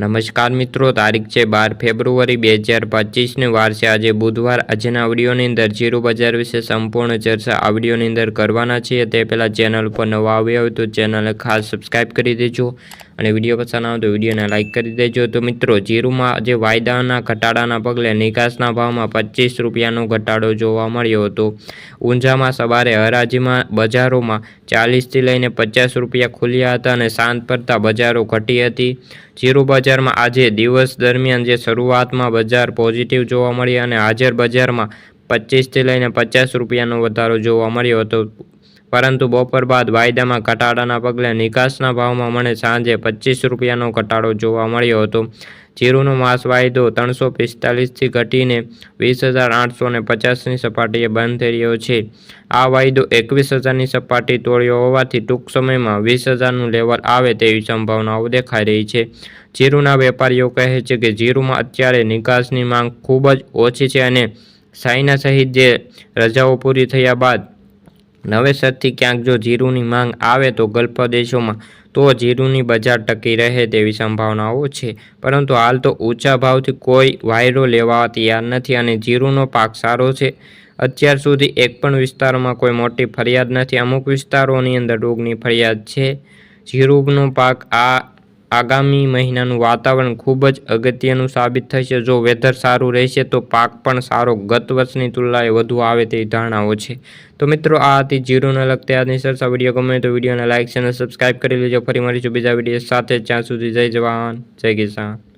નમસ્કાર મિત્રો, તારીખ છે બાર ફેબ્રુઆરી બે હજાર પચીસની વાર છે. આજે બુધવાર આજના આવડીઓની અંદર જીરો બજાર વિશે સંપૂર્ણ ચર્ચા આવડીઓની અંદર કરવાના છીએ. તે પહેલાં ચેનલ ઉપર નવા આવ્યા હોય તો ચેનલને ખાસ સબસ્ક્રાઈબ કરી દેજો અને વીડિયો પસંદ આવે તો વિડીયોને લાઇક કરી દેજો. તો મિત્રો, જીરુમાં આજે વાયદાના ઘટાડાના પગલે નિકાસના ભાવમાં પચીસ રૂપિયાનો ઘટાડો જોવા મળ્યો હતો. ઊંઝામાં સવારે હરાજીમાં બજારોમાં ચાલીસથી લઈને પચાસ રૂપિયા ખુલ્યા હતા અને શાંત પડતા બજારો ઘટી હતી. જીરું બજારમાં આજે દિવસ દરમિયાન જે શરૂઆતમાં બજાર પોઝિટિવ જોવા મળી અને હાજર બજારમાં પચીસથી લઈને પચાસ રૂપિયાનો વધારો જોવા મળ્યો હતો. પરંતુ બપોર બાદ વાયદામાં ઘટાડાના પગલે નિકાસના ભાવમાં મને સાંજે પચીસ રૂપિયાનો ઘટાડો જોવા મળ્યો હતો. જીરુનો માસ વાયદો ત્રણસો પિસ્તાલીસથી ઘટીને વીસ હજાર આઠસો ને પચાસની સપાટીએ બંધ થઈ રહ્યો છે. આ વાયદો એકવીસ હજારની સપાટી તોડ્યો હોવાથી ટૂંક સમયમાં વીસ હજારનું લેવલ આવે તેવી સંભાવનાઓ દેખાઈ રહી છે. જીરુના વેપારીઓ કહે છે કે જીરુમાં અત્યારે નિકાસની માંગ ખૂબ જ ઓછી છે અને ચાઇના સહિત જે રજાઓ પૂરી થયા બાદ નવેસરથી ક્યાંક જો જીરુની માંગ આવે તો ગલ્ફ દેશોમાં તો જીરુની બજાર ટકી રહે તેવી સંભાવનાઓ છે. પરંતુ હાલ તો ઊંચા ભાવથી કોઈ વાયરો લેવા તૈયાર નથી અને જીરુનો પાક સારો છે. અત્યાર સુધી એક પણ વિસ્તારોમાં કોઈ મોટી ફરિયાદ નથી. અમુક વિસ્તારોની અંદર રોગની ફરિયાદ છે. જીરુનો પાક આ આગામી મહિનાનું વાતાવરણ ખૂબ જ અગત્યનું સાબિત થશે. જો વેધર સારું રહેશે, તો પાક પણ સારો ગત વર્ષની તુલનાએ વધુ આવે તેવી ધારણાઓ છે. તો મિત્રો, આ હતી જીરોને લગતી આજની સરસા વીડિયો ગમે તો વિડીયોને લાઇક અને સબસ્ક્રાઇબ કરી લેજો. ફરી મળીશું બીજા વીડિયો સાથે. જ્યાં સુધી જય જવાન, જય કિસાન.